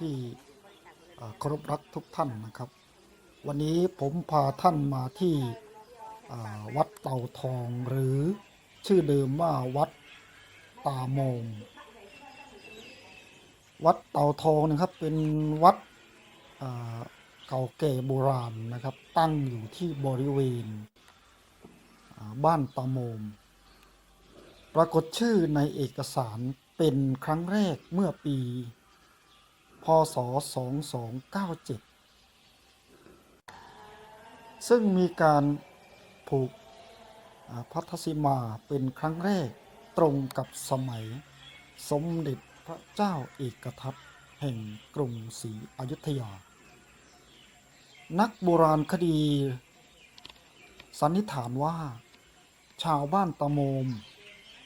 ที่เคารพรักทุกท่านนะครับ วันนี้ผมพาท่านมาที่วัดเต่าทองหรือชื่อเดิมว่าวัดตาโมง วัดเต่าทองนะครับเป็นวัดเก่าแก่โบราณนะครับ ตั้งอยู่ที่บริเวณบ้านตาโมม ปรากฏชื่อในเอกสารเป็นครั้งแรกเมื่อปี พศ 2297 ซึ่งมีการผูกพัทธสิมาเป็นครั้งแรกตรงกับสมัยสมเด็จพระเจ้าเอกทัตแห่งกรุงศรีอยุธยา นักโบราณคดี สันนิษฐานว่า ชาวบ้านตะโมม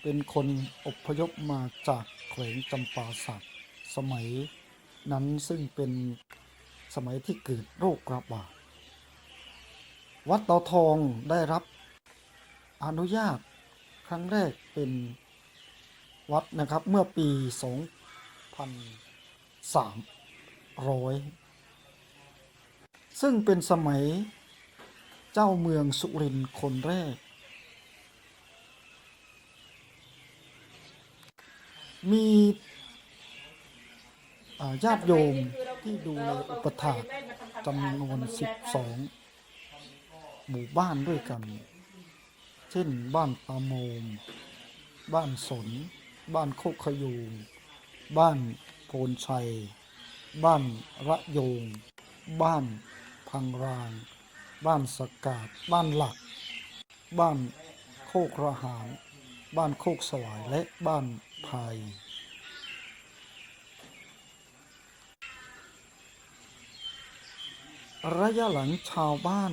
เป็นคนอพยพมาจากแขวงจำปาสักสมัย นั้นซึ่งเป็นสมัยที่เกิดโรคระบาด วัดเตาทองได้รับอนุญาตครั้งแรกเป็นวัดนะครับเมื่อปี 2300 ซึ่งเป็นสมัยเจ้าเมืองสุรินทร์คนแรก มี ญาติโยมที่ดูแลอุปถากจำนวน 12 หมู่บ้านด้วยกัน เช่นบ้านตาโมม บ้านสน บ้านโคกขยูงบ้านโพนชัย บ้านระโยง บ้านพังราง บ้านสกาด บ้านหลัก บ้านโคกระหารบ้านโคกสวายและบ้านพาย ระยะหลังชาวบ้าน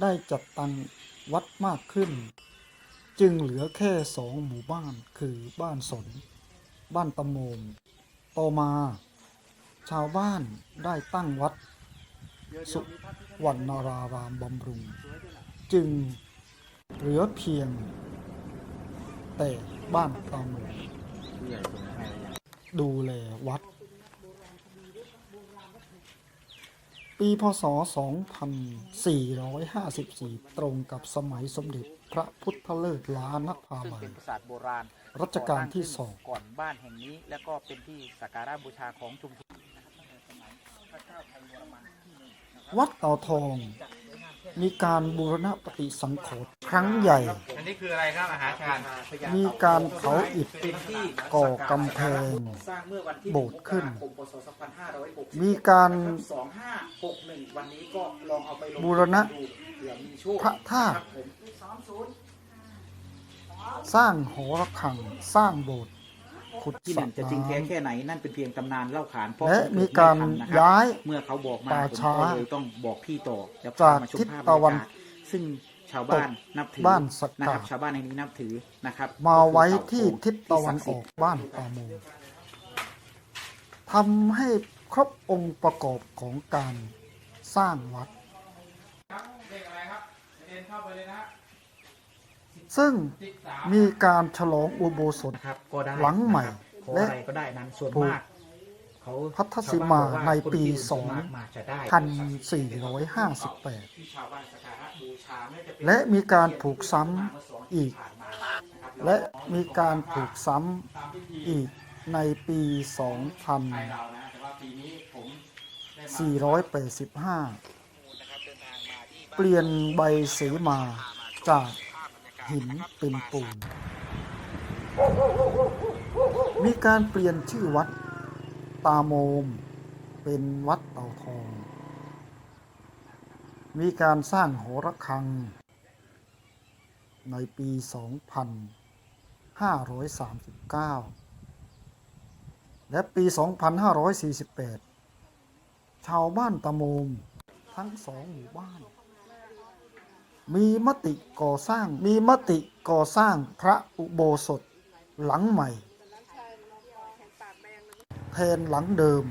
ได้จัดตั้งวัดมากขึ้น จึงเหลือแค่สองหมู่บ้านคือบ้านสน บ้านตะโมม ต่อมา ชาวบ้านได้ตั้งวัด สุวรรณารารามบำรุง จึงเหลือเพียง แต่บ้านตาโมมดูแลวัด ปีพศ 2454 ตรงกับสมัยสมเด็จพระพุทธเลิศล้านภาซึ่งลัเป็ยนปราสาทโบราณรัชกาลที่สองก่อนบ้านแห่งนี้ แล้วก็เป็นที่สักการะบูชาของชุมชนวัดเต่าทอง มีการบูรณะปฏิสังขรณ์ครั้งใหญ่ นนี้คืออะไรครับอาหารชาญมีการเผาอิฐเป็นที่ก่อกำแพงสร้างเมื่อวันที่โบสถ์ขึ้นมกราคมพศ2560มีการ2561วันนี้ก็ลองเอาไปลงบูรณะดูเผื่อมีโชคพระธาตุครับผมสร้างหอระฆังสร้างโบสถ์ขุดที่สหระนึ่งจะจริงแท้น้แค่ไหนนั่นเป็นเพียงตำนานเล่าขานเพราะและผมมีการไม่ทันนะครับย้ายเมื่อเขาบอกมาป่าผมช้าก็เลยต้องบอกพี่ต่อแล้วจากพามาชมทิศภาพตะวันบรรยากาศซึ่ง ชาวบ้านนับถือบ้านสกาดนะครับ ชาวบ้านในนี้นับถือนะครับำมาไว้ที่ก็คือทิศตะวันออกบ้านตาโมทำให้ครบองค์ประกอบของการสร้างวัดเด็กอะไรครับเดินเข้าไปเลยนะฮะซึ่งสิบสามมีการฉลองอุโบสถ นะครับก็ได้หลังใหม่ ขอและ อะไรก็ได้นั้นส่วนปลูกมากเขา พัทธสิมาในปีชาวบ้านบอกว่าคนที่มาจะได้2458ที่ชาวบ้านสักการะบูชาไม่ว่าจะเป็นและมีการผูกซ้ำอีกผ่านมานะครับและมีการผูกซ้ตามพิธีำอีกในปีไทยเรานะแต่ว่าปีนี้ผมได้มา2485 เปลี่ยนใบสีมาจากหินเป็นปูน มีการเปลี่ยนชื่อวัด ตาโมม เป็นวัดเต่าทอง มีการสร้างหอระฆัง ในปี 2539 และปี 2548 ชาวบ้านตะโมมทั้งสองหมู่บ้าน มีมติก่อสร้างมีมติก่อสร้างพระอุโบสถหลังใหม่ แทนหลังเดิม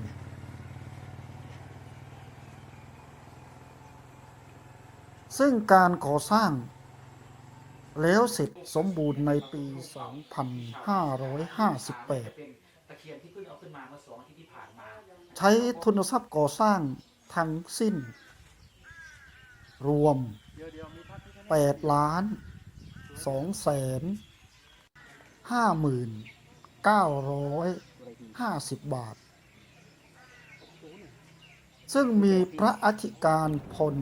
ซึ่งการก่อสร้าง แล้วเสร็จสมบูรณ์ในปี 2558ตะเคียนที่เพิ่งเอาขึ้นมาเมื่อสองอาทิตย์ที่ผ่านมาใช้ทุนทรัพย์ก่อสร้างทั้งสิ้น รวม 8 ล้าน 2 แสน 5 หมื่น 50 บาท ซึ่งมีพระอธิการพล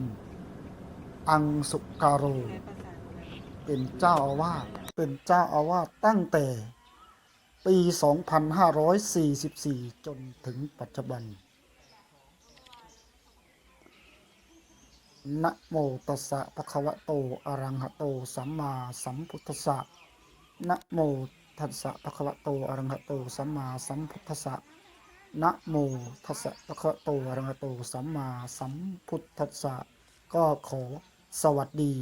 อังสุการโร เป็นเจ้าอาวาสเป็นเจ้าอาวาสตั้งแต่ปี 2544 จนถึงปัจจุบัน นะโมตัสสะภะคะวะโต อะระหะโต สัมมาสัมพุทธัสสะนะโม ทัสสะภะคะวะโตอะระหะโตสัมมาสัมพุทธัสสะนะโมทัสสะภะคะวะโตอะระหะโตสัมมาสัมพุทธัสสะก็ขอสวัสดี